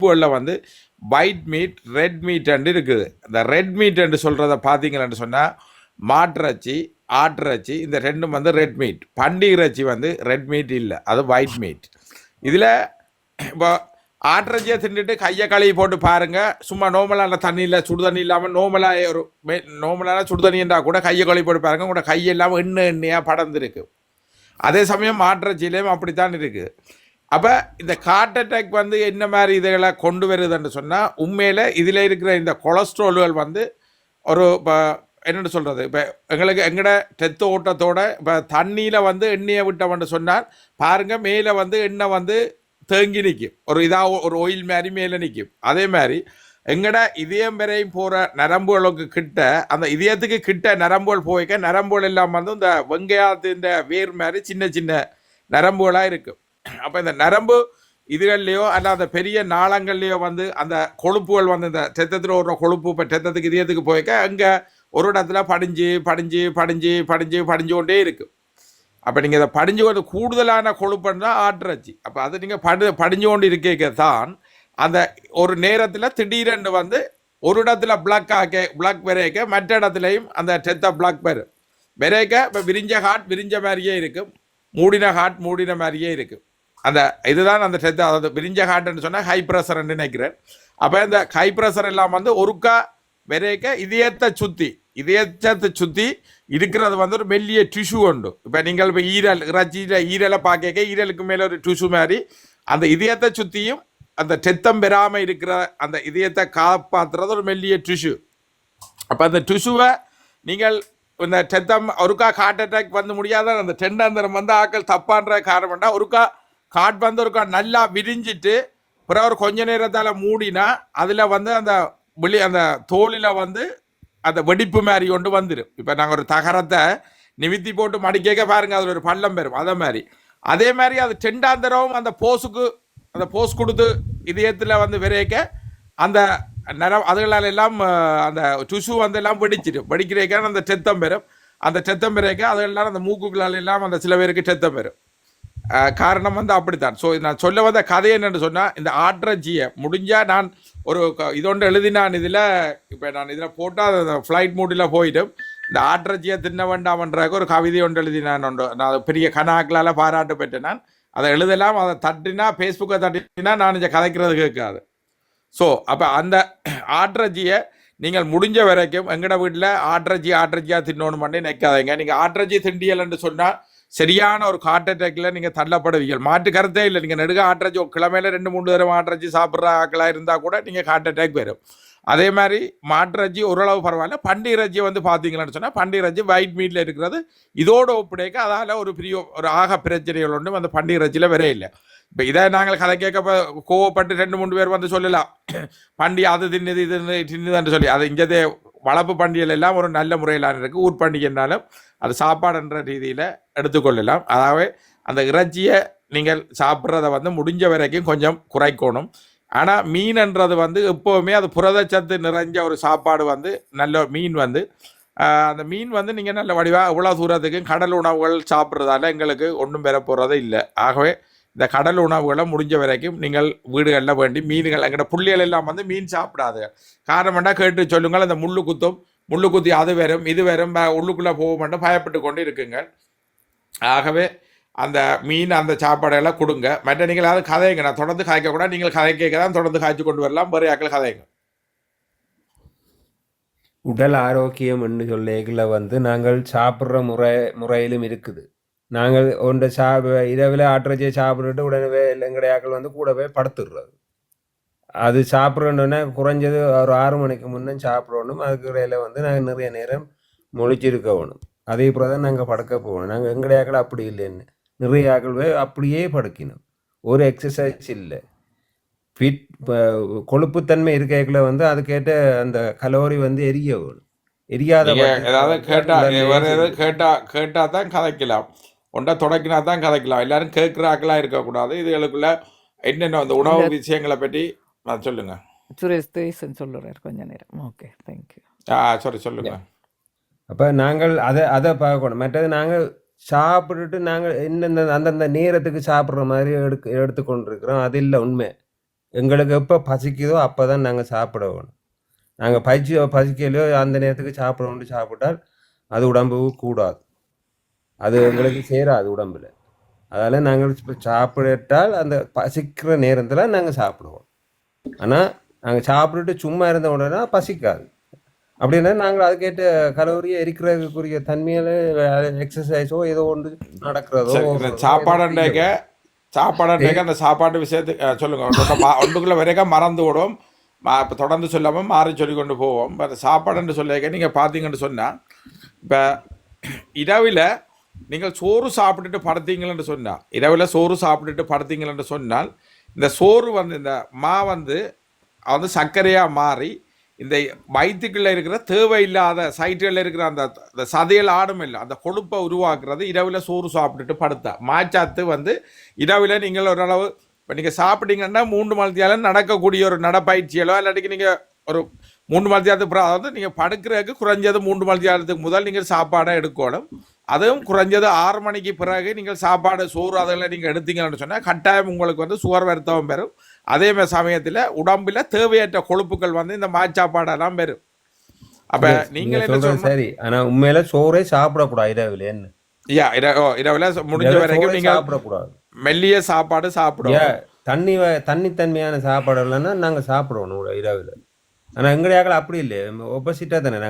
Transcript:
இப்போல வந்து white meat red meet இருக்குது. இந்த ரெட் மீட் என்று சொல்கிறத பார்த்தீங்கன்னு சொன்னால் மாட்டிறச்சி ஆட்டிறச்சி இந்த ரெண்டும் வந்து ரெட் மீட் பண்டி இறைச்சி வந்து ரெட் மீட் இல்லை அது ஒயிட் மீட் இதில் இப்போ ஆட்டிறச்சியை தின்றுட்டு கையை கழுவி போட்டு பாருங்கள் சும்மா நோமலான தண்ணியில் சுடு தண்ணி இல்லாமல் நோமலாக ஒரு நோமலான சுடு தண்ணின்றா இருந்தால் கூட கையை கழுவி போட்டு பாருங்கள் கூட கையை இல்லாமல் எண்ணெய் எண்ணெயாக படர்ந்துருக்கு. அதே சமயம் மாற்றச்சிலையும் அப்படித்தான் இருக்குது அப்போ இந்த ஹார்ட் அட்டாக் வந்து என்ன மாதிரி இதுகளை கொண்டு வருதுன்னு சொன்னால் உண்மையில் இதில் இருக்கிற இந்த கொலஸ்ட்ரால்கள் வந்து ஒரு இப்போ என்னென்னு சொல்கிறது இப்போ எங்களுக்கு எங்களோட ரத்த ஓட்டத்தோட இப்போ தண்ணியில் வந்து எண்ணெயை விட்டவன்னு சொன்னால் பாருங்கள் மேலே வந்து எண்ணெய் வந்து தேங்கி நிற்கும் ஒரு இதாக ஒரு ஒயில் மாதிரி மேலே நிற்கும் அதே மாதிரி எங்கட இதயம் வரையும் போகிற நரம்புகளுக்கு கிட்ட அந்த இதயத்துக்கு கிட்ட நரம்புகள் போய்க்க நரம்புகள் எல்லாம் வந்து இந்த வெங்காயத்தின் வேர் மாதிரி சின்ன சின்ன நரம்புகளாக இருக்கும். அப்போ இந்த நரம்பு இதுகள்லையோ அல்ல அந்த பெரிய நாளங்கள்லையோ வந்து அந்த கொழுப்புகள் வந்து இந்த ரத்தத்தில் ஒரு கொழுப்பு இப்போ ரத்தத்துக்கு இதயத்துக்கு போய்க்க அங்கே ஒரு இடத்துல படிஞ்சு படிஞ்சு படிஞ்சு படிஞ்சு படிஞ்சு கொண்டே இருக்கும் அப்போ நீங்கள் இதை படிஞ்சு கொண்டு கூடுதலான கொழுப்புன்னா ஆட்டுறச்சி அப்போ அது நீங்கள் படி படிஞ்சு கொண்டு இருக்க தான் அந்த ஒரு நேரத்தில் திடீரென்று வந்து ஒரு இடத்துல பிளாக் ஆக்க பிளாக் விரைக்க மற்ற இடத்துலையும் அந்த டெத்த பிளாக் வரும் விரைக்க இப்போ விரிஞ்ச ஹார்ட் விரிஞ்ச மாதிரியே இருக்கும் மூடின ஹார்ட் மூடின மாதிரியே இருக்கும் அந்த இதுதான் அந்த டெத்த அதாவது விரிஞ்ச ஹார்ட்னு சொன்னால் ஹை ப்ரெஷர்ன்னு நினைக்கிறேன். அப்போ இந்த ஹை ப்ரெஷர் எல்லாம் வந்து ஒருக்கா விரைக்க இதயத்தை சுற்றி இதயத்தை சுற்றி இருக்கிறது வந்து ஒரு மெல்லிய டிஷ்யூ உண்டு. இப்போ நீங்கள் இப்போ ஈரல் இறைச்சியில் ஈரலை பார்க்க ஈரலுக்கு மேலே ஒரு டிஷ்யூ மாதிரி அந்த இதயத்தை சுற்றியும் அந்த டெத்தம் பெறாமல் இருக்கிற அந்த இதயத்தை காப்பாற்றுறது ஒரு மெல்லிய டிஷ்யூ அப்போ அந்த டிஷ்யூவை நீங்கள் இந்த டெத்தம் ஒருக்கா ஹார்ட் அட்டாக் வந்து முடியாத அந்த டெண்டாந்தரம் வந்து ஆக்கள் தப்பான்ற காரணம்னா ஒருக்கா காட் வந்து ஒருக்கா நல்லா விரிஞ்சிட்டு பிறகு ஒரு கொஞ்ச நேரத்தால் மூடினா அதில் வந்து அந்த வெளி அந்த தோலில் வந்து அந்த வெடிப்பு மாதிரி கொண்டு வந்துடும் இப்போ நாங்கள் ஒரு தகரத்தை நிமித்தி போட்டு மடிக்க பாருங்க அதில் ஒரு பள்ளம் பெறும் அதே மாதிரி. அதே மாதிரி அது டெண்டாந்தரவும் அந்த போஸுக்கு அந்த போஸ் கொடுத்து இதயத்தில் வந்து விரைக்க அந்த நரம் அதுகளால் எல்லாம் அந்த டுசு வந்து எல்லாம் வெடிச்சிடும் வெடிக்கிறேக்கான அந்த டெத்தம் பெறும் அந்த டெத்தம் பெறக்க அதெல்லாம் அந்த மூக்குகளால் எல்லாம் அந்த சில பேருக்கு டெத்தம் பெறும் காரணம் வந்து அப்படித்தான். ஸோ நான் சொல்ல வந்த கதை என்னென்னு சொன்னால் இந்த ஆட்ரஜியை முடிஞ்சால் நான் ஒரு க- இதொன்று எழுதினான் இதில் இப்போ நான் இதில் போட்டால் அந்த ஃப்ளைட் மூடில் போயிடும். இந்த ஆட்ரஜியை தின்ன வேண்டாமன்றக்கு ஒரு கவிதை ஒன்று எழுதினான் ஒன்று நான் பெரிய கணாக்களால் பாராட்டு பெற்றேன் நான். அதை எழுதலாம் அதை தட்டினா ஃபேஸ்புக்கை தட்டினா நான் இதை கதைக்கிறது கேட்காது. ஸோ அப்போ அந்த ஆட்ரஜியை நீங்கள் முடிஞ்ச வரைக்கும் எங்கட வீட்டில் ஆட்ரஜி ஆட்ரஜியாக தின்னோன்னு பண்ணி நிற்காதீங்க நீங்கள் ஆட்ரஜி திண்டியல்னு சொன்னால் சரியான ஒரு ஹார்ட் அட்டாக்ல நீங்கள் தள்ளப்படுவீங்க. மாட்டு கருத்தே இல்லை. நீங்கள் நெடுக ஆட்ரஜி கிழமையில ரெண்டு மூணு தடவை ஆட்ரஜி சாப்பிட்ற ஆக்களாக இருந்தால் கூட நீங்கள் ஹார்ட் அட்டாக் வரும் அதே மாதிரி மாட்டுறச்சி ஓரளவு பரவாயில்ல. பண்டி இறைச்சி வந்து பார்த்தீங்கன்னு சொன்னால் பண்டி இறைச்சி ஒயிட் மீட்டில் இருக்கிறது இதோட ஒப்படைக்க அதால் ஒரு பெரிய ஒரு ஆக பிரச்சனைகள் ஒன்றும் அந்த பண்டி இறைச்சியில் வரே இல்லை. இப்போ இதை நாங்கள் கதை கேட்க கோவப்பட்டு ரெண்டு மூணு பேர் வந்து சொல்லலாம். பண்டி அது தின்னுது இது தின்னுதுன்னு சொல்லி. அது இங்கே வளர்ப்பு பண்டிகைகள் எல்லாம் ஒரு நல்ல முறையிலான இருக்குது ஊர் பண்டிகைனாலும் அது சாப்பாடுன்ற ரீதியில் எடுத்துக்கொள்ளலாம். அதாவது அந்த இறைச்சியை நீங்கள் சாப்பிட்றத வந்து முடிஞ்ச வரைக்கும் கொஞ்சம் குறைக்கணும். ஆனால் மீன்ன்றது வந்து எப்போவுமே அது புரதச்சத்து நிறைஞ்ச ஒரு சாப்பாடு வந்து நல்ல மீன் வந்து அந்த மீன் வந்து நீங்கள் நல்ல வடிவாக இவ்வளோ தூரத்துக்கு கடல் உணவுகள் சாப்பிட்றதால எங்களுக்கு ஒன்றும் பெற போகிறதே இல்லை. ஆகவே இந்த கடல் உணவுகளை முடிஞ்ச வரைக்கும் நீங்கள் வீடுகளில் வேண்டி மீன்கள் எங்கட புள்ளிகள் எல்லாம் வந்து மீன் சாப்பிடாது காரணம்னா கேட்டு சொல்லுங்கள். அந்த முள்ளு குத்தும். முள்ளு குத்தி அது வரும் இது வரும் உள்ளுக்குள்ளே போக மாட்டோம் பயப்பட்டு கொண்டு இருக்குங்க ஆகவே அந்த மீன் அந்த சாப்பாடெல்லாம் கொடுங்க. மற்ற நீங்கள் அதாவது கதைங்க. நான் தொடர்ந்து காய்க்க கூட நீங்கள் கதை கேட்க தான் தொடர்ந்து காய்ச்சி கொண்டு வரலாம். வேறு கதைங்க. உடல் ஆரோக்கியம் என்று சொல்லைகளை வந்து நாங்கள் சாப்பிட்ற முறை முறையிலும் இருக்குது. நாங்கள் ஒன்றை சாப்ப இரவில் ஆட்டுறச்சியை சாப்பிட்டுட்டு உடனே எங்கடையாக்கள் வந்து கூடவே படுத்துடுறது. அது சாப்பிட்றோன்னே குறைஞ்சது ஒரு ஆறு மணிக்கு முன்னே சாப்பிடணும். அதுக்கு இடையில வந்து நாங்கள் நிறைய நேரம் முழிச்சிருக்க வேணும். அதே போல் தான் நாங்கள் படுக்க போகணும். நாங்கள் எங்கடையாக்கள் அப்படி இல்லைன்னு. நிறைய ஆக்கள் போய் அப்படியே படுக்கணும். ஒரு எக்ஸசைஸ் இல்லை. ஃபிட் கொழுப்புத்தன்மை இருக்கைக்குள்ள வந்து அதுக்கேற்ற அந்த கலோரி வந்து எரிய வேணும். எரியாத ஏதாவது கேட்டா வேற ஏதாவது. கேட்டா கேட்டா தான் கதைக்கலாம் ஒன்றை தொடக்கினா தான் கதைக்கலாம். எல்லாரும் கேட்குற ஆக்களா இருக்கக்கூடாது இதுகளுக்குள்ள என்னென்ன அந்த உணவு விஷயங்களை பற்றி ஆ, சொல்லுங்க. சுரேஷ் தேசன் சொல்லுறார் கொஞ்ச நேரம். ஓகே தேங்க்யூ ஆ சரி சொல்லுங்க. அப்போ நாங்கள் அதை அதை பார்க்கணும். மற்றது நாங்கள் சாப்பிட்டுட்டு நாங்கள் எந்தெந்த அந்தந்த நேரத்துக்கு சாப்பிட்ற மாதிரி எடுக்க எடுத்துக்கொண்டிருக்கிறோம். அது இல்லை உண்மை. எங்களுக்கு எப்போ பசிக்குதோ அப்போ தான் நாங்கள் சாப்பிட வேணும். நாங்கள் பசி பசிக்கலையோ அந்த நேரத்துக்கு சாப்பிடணும்னு சாப்பிட்டால் அது உடம்புக்கு கூடாது. அது எங்களுக்கு சேராது உடம்புல. அதால் நாங்கள் இப்போ சாப்பிட்டால் அந்த பசிக்கிற நேரத்தில் நாங்கள் சாப்பிடுவோம். ஆனால் நாங்கள் சாப்பிட்டுட்டு சும்மா இருந்த உடனே பசிக்காது. அப்படின்னா நாங்கள் அதுக்கேற்ற கலோரியை எரிக்கிறதுக்குரிய தன்மையில எக்ஸசைஸோ ஏதோ ஒன்று நடக்கிறதோ சரி, இந்த அந்த சாப்பாட்டு விஷயத்துக்கு சொல்லுங்க. ஒன்றுக்குள்ள வரைக்கும் மறந்து விடும் இப்போ தொடர்ந்து சொல்லாமல் மாறி சொல்லி கொண்டு போவோம். இப்போ அந்த சாப்பாடுன்னு சொல்லிக்க நீங்கள் பார்த்தீங்கன்னு சொன்னால் இப்போ இரவில் நீங்கள் சோறு சாப்பிட்டுட்டு படுத்தீங்களன்னு சொன்னால் இரவில் சோறு சாப்பிட்டுட்டு படுத்தீங்களன்னு சொன்னால் இந்த சோறு வந்து இந்த மா வந்து அது வந்து சர்க்கரையாக மாறி இந்த வயிற்றுக்குள்ளே இருக்கிற தேவையில்லாத சைட்டுகளில் இருக்கிற அந்த அந்த சதையில் ஆடும் இல்லை அந்த கொழுப்பை உருவாக்குறது இரவில் சோறு சாப்பிட்டுட்டு படுத்தா. மாச்சாத்து வந்து இரவில் நீங்கள் ஓரளவு இப்போ நீங்கள் சாப்பிட்டீங்கன்னா மூன்று மணித்தியாலும் நடக்கக்கூடிய ஒரு நடப்பயிற்சியலோ இல்லாட்டிக்கு நீங்கள் ஒரு மூன்று மணித்தியாலத்துக்கு அதாவது நீங்கள் படுக்கிறதுக்கு குறைஞ்சது மூன்று மலத்தியாலத்துக்கு முதல் நீங்கள் சாப்பாடாக எடுக்கணும். அதுவும் குறைஞ்சது ஆறு மணிக்கு பிறகு நீங்கள் சாப்பாடு சோறு அதெல்லாம் நீங்கள் எடுத்தீங்கன்னு சொன்னால் கட்டாயம் உங்களுக்கு வந்து சுவர் வருத்தம் பெறும். அதே மாதிரி சமயத்தில் உடம்பில் தேவையற்ற கொழுப்புகள் வந்து இந்த மாச்சாப்பாடெல்லாம் பெறும். அப்போ நீங்கள் நீங்க சரி. ஆனா உண்மையில சோறே சாப்பிடக்கூடாது இரவில் என்ன யா இர- ஓ, இரவுல முடிஞ்ச இரவு வரைக்கும் சோறே நீங்கள் சாப்பிடக்கூடாது. மெல்லிய சாப்பாடு சாப்பிடும் ஏன் தண்ணி வ- தண்ணித்தன்மையான சாப்பாடு இல்லைன்னா நாங்க சாப்பிடுவோம் இரவில். ஆனா எங்கடையாக்கள் அப்படி இல்லை ஆப்போசிட்டா தானே. நாங்க